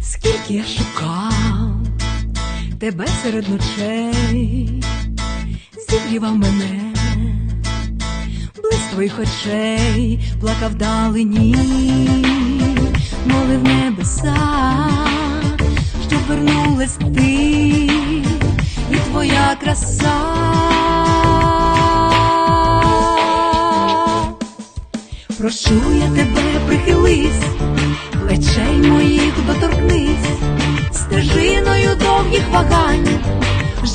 Скільки я шукав тебе серед ночей, зігрівав мене, близь твоїх очей, плакав далині, молив небеса, щоб вернулась ти і твоя краса. Прошу я тебе, прихились, плечей моїх доторкнись, стежиною довгих вагань,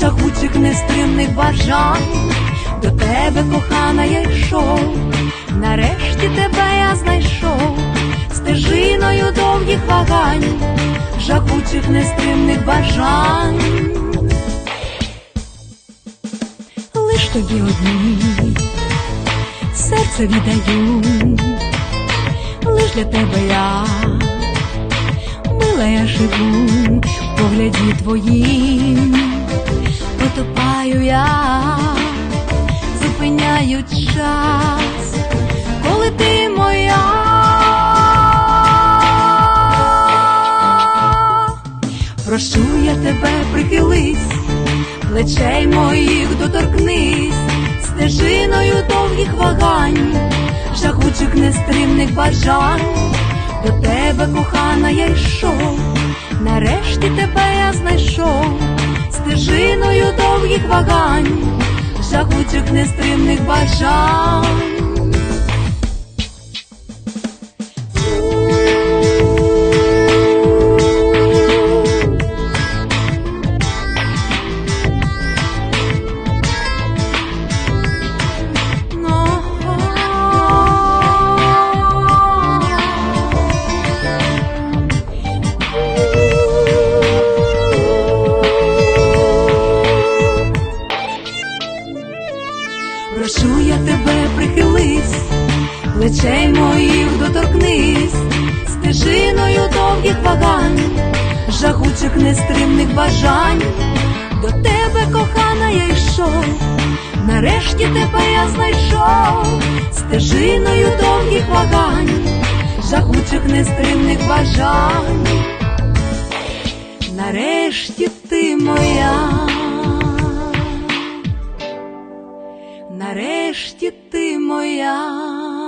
жагучих нестримних бажань, до тебе, кохана, я йшов, нарешті тебе я знайшов, стежиною довгих вагань, жагучих нестримних бажань. Лиш тобі одній серце віддаю, лиш для тебе я, мила я живу, в погляді твоїм, потопаю я, зупиняю час, коли ти моя. Прошу я тебе, прихились, плечей моїх доторкнись, стежиною довгих вагань, жагучих нестримних бажань, до тебе, кохана, я йшов, нарешті тебе я знайшов, стежиною довгих вагань, жагучих нестримних бажань. Прошу я тебе, прихились, плечей моїх доторкнись, стежиною довгих вагань, жагучих нестримних бажань, до тебе, кохана, я йшов, нарешті тебе я знайшов, стежиною довгих вагань, жагучих нестримних бажань, нарешті ти моя.